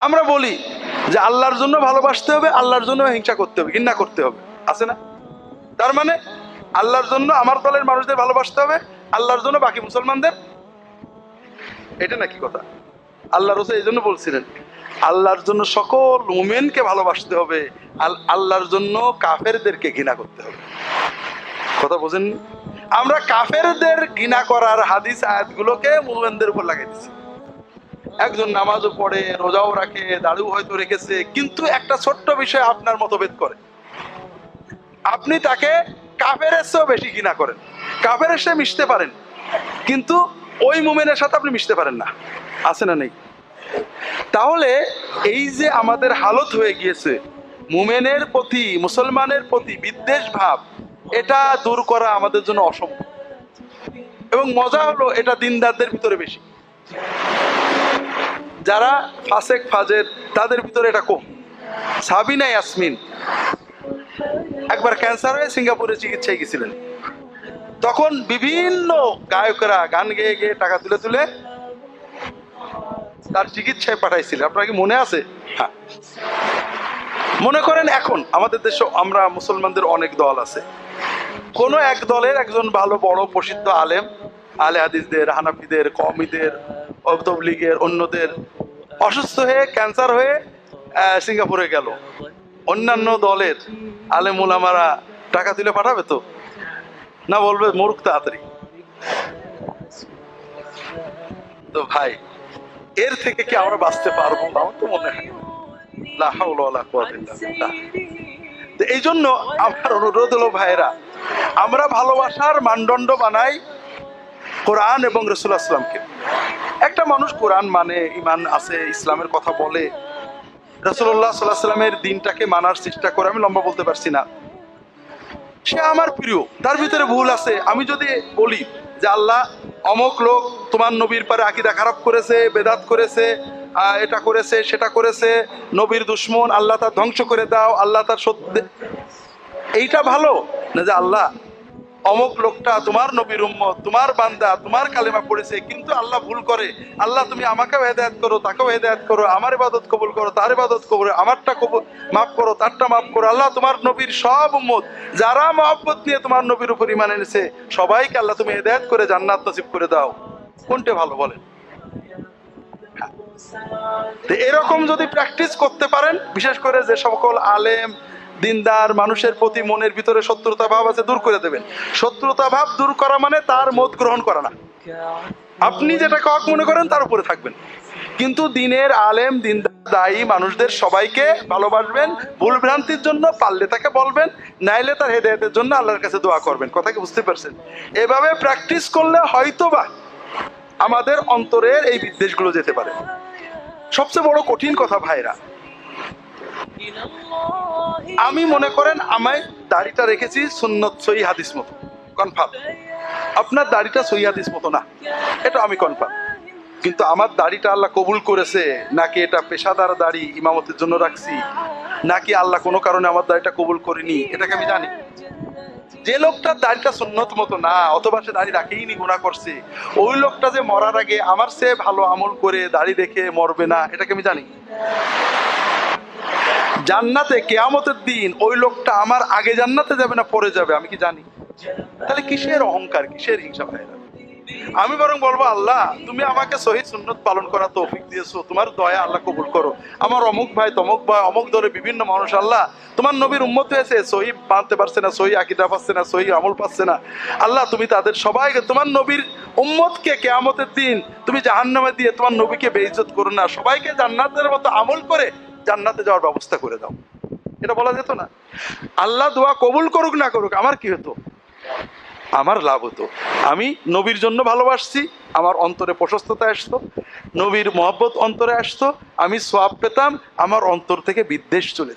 আমরা বলি যে আল্লাহর জন্য ভালোবাসতে হবে, আল্লাহর জন্য হিংসা করতে হবে, ঘৃণা করতে হবে। আছে না? তার মানে আল্লাহর জন্য আমার দলের মানুষদের ভালোবাসতে হবে, আল্লাহর জন্য বাকি মুসলমানদের? এটা নাকি কথা? আল্লাহ রসুল এই জন্য বলছিলেন, আল্লাহর জন্য সকল মুমেনকে ভালোবাসতে হবে, আল- আল্লাহর জন্য কাফেরদেরকে ঘৃণা করতে হবে। কথা বোঝেন আমরা কাফেরদের ঘৃণা করার হাদিস আয়াতগুলোকে মুমেনদের উপর লাগাই দিচ্ছি একজন নামাজও পড়ে, রোজাও রাখে, দাড়িও হয়তো রেখেছে, কিন্তু একটা ছোট্ট বিষয় আপনার মতভেদ করে। আপনি তাকে কাফের চেয়েও বেশি ঘৃণা করেন। কাফের এসে মিশতে পারেন। কিন্তু ওই মুমেনের সাথে আপনি মিশতে পারেন না। আছে না নেই? তাহলে এই যে আমাদের হালত হয়ে গিয়েছে, মুমেনের প্রতি, মুসলমানের প্রতি বিদ্বেষ ভাব, এটা দূর করা আমাদের জন্য অসম্ভব। এবং মজা হলো এটা দিনদারদের ভিতরে বেশি। যারা ফাসেক, ফাজের, তাদের ভিতরে এটা কম। সাবিনা ইয়াসমিন, একবার ক্যান্সার হয়ে সিঙ্গাপুরে চিকিৎসায় গেছিলেন। তখন বিভিন্ন গায়করা গান গেয়ে গেয়ে টাকা তুলে তুলে তার চিকিৎসায় পাঠাইছিল আপনার কি মনে আছে? হ্যাঁ। মনে করেন এখন আমাদের দেশে আমরা মুসলমানদের অনেক দল আছে। কোনো এক দলের একজন ভালো, বড়, প্রসিদ্ধ আলেম, আলে হাদিসদের, হানাফিদের কমিদের তবলিগের অন্যদের অসুস্থ হয়ে ক্যান্সার হয়ে সিঙ্গাপুরে গেল। অন্যান্য দলের আলেম উলামারা টাকা তুলে পাঠাবে তো? না বলবে মূর্খ তাড়াতাড়ি। তো ভাই, এর থেকে কি আমরা বাঁচতে পারব? আমার তো মনে হয় না। এই জন্য আমার অনুরোধ হলো ভাইরা আমরা ভালোবাসার মানদণ্ড বানাই কোরআন এবং রসুল আসলামকে। একটা মানুষ কোরআন মানে ইমান আছে, ইসলামের কথা বলে। রসুল্লাহ সাল্লাহ সাল্লামের দিনটাকে মানার চেষ্টা করে, আমি লম্বা বলতে পারছি না। সে আমার প্রিয়, তার ভিতরে ভুল আছে। আমি যদি বলি যে আল্লাহ অমক লোক তোমার নবীর পারে আকিদা খারাপ করেছে, বেদাত করেছে এটা করেছে, সেটা করেছে, নবীর দুশ্মন, আল্লাহ তার ধ্বংস করে দাও, আল্লাহ তার সত্য এইটা ভালো? না যে আল্লাহ অমক লোকটা তোমার নবীর উম্মত, তোমার বান্দা, তোমার কালেমা পড়েছে, কিন্তু আল্লাহ ভুল করে। আল্লাহ, তুমি আমাকেও হেদায়ত করো, তাকেও হেদায়ত করো, আমার ইবাদত কবুল করো, তার ইবাদত কবুল আমারটা কবুল মাফ করো, তারটা মাফ করো। আল্লাহ তোমার নবীর সব উম্মত, যারা মহব্বত নিয়ে তোমার নবীর উপর ইমান এনেছে, সবাইকে আল্লাহ তুমি হেদায়ত করে জান্নাত নসিব করে দাও। কোনটা ভালো বলেন? তো এরকম যদি প্র্যাকটিস করতে পারেন, বিশেষ করে যে সকল আলেম দিনদার মানুষের প্রতি মনের ভিতরে শত্রুতা ভাব আছে, দূর করে দেবেন। শত্রুতা ভাব দূর করা মানে তার মত গ্রহণ করা না। আপনি যেটা হক মনে করেন, তার উপরে থাকবেন। কিন্তু দিনের আলেম দিন দায়ী মানুষদের সবাইকে ভালোবাসবেন, ভুল ভ্রান্তির জন্য পারলে তাকে বলবেন, নাইলে তার হেদায়তের জন্য আল্লাহর কাছে দোয়া করবেন। কথা কি বুঝতে পারছেন? এভাবে প্র্যাকটিস করলে হয়তোবা আমাদের অন্তরের এই বিদ্বেষগুলো যেতে পারে। সবচেয়ে বড় কঠিন কথা ভাইরা আমি মনে করেন আমায় দাড়িটা রেখেছি সুন্নত সই হাদিস মতো। কনফার্ম আপনার দাড়িটা সই হাদিস মতো না। এটা আমি কনফার্ম কিন্তু আমার দাড়িটা আল্লাহ কবুল করেছে, নাকি এটা পেশাদার দাড়ি ইমামতের জন্য রাখছি, নাকি আল্লাহ কোনো কারণে আমার দাড়িটা কবুল করেনি, এটাকে আমি জানি। যে লোকটার দাড়িটা সুন্নত মতো না, অথবা সে দাড়ি রাখেই নি গুণা করছে, ওই লোকটা যে মরার আগে আমার সে ভালো আমল করে দাড়ি রেখে মরবে না, এটাকে আমি জানি। জান্নাতে কেয়ামতের দিন ওই লোকটা আমার আগে জান্নাতে যাবে না পরে যাবে, আমি কি জানি? তাহলে কিসের অহংকার, কিসের হিংসা ভাইরা? আমি বরং বলব, আল্লাহ, তুমি আমাকে শহীদ সুন্নত পালন করা তৌফিক দিয়েছ, তোমার দয়া আল্লাহ কবুল করো। আমার অমুক ভাই, তমুক ভাই, অমুক ধরে বিভিন্ন মানুষ, আল্লাহ, তোমার নবীর উম্মত হয়েছে, সহি মানতে পারছে না, সহি আকিদা পাচ্ছে না, সহি আমল পাচ্ছে না। আল্লাহ, তুমি তাদের সবাইকে, তোমার নবীর উম্মতকে কেয়ামতের দিন তুমি জাহান্নামে দিয়ে তোমার নবীকে বেইজ্জত করো না। সবাইকে জান্নাতের মতো আমল করে জান্নাতে যাওয়ার ব্যবস্থা করে দাও। এটা বলা যেত না। আল্লাহ দোয়া কবুল করুক না করুক, আমার কি হতো? আমার লাভ হতো। আমি নবীর জন্য ভালোবাসছি, আমার অন্তরে প্রশস্ততা আসতো, নবীর মহব্বত অন্তরে আসতো, আমি সোয়াব পেতাম, আমার অন্তর থেকে বিদ্বেষ চলে।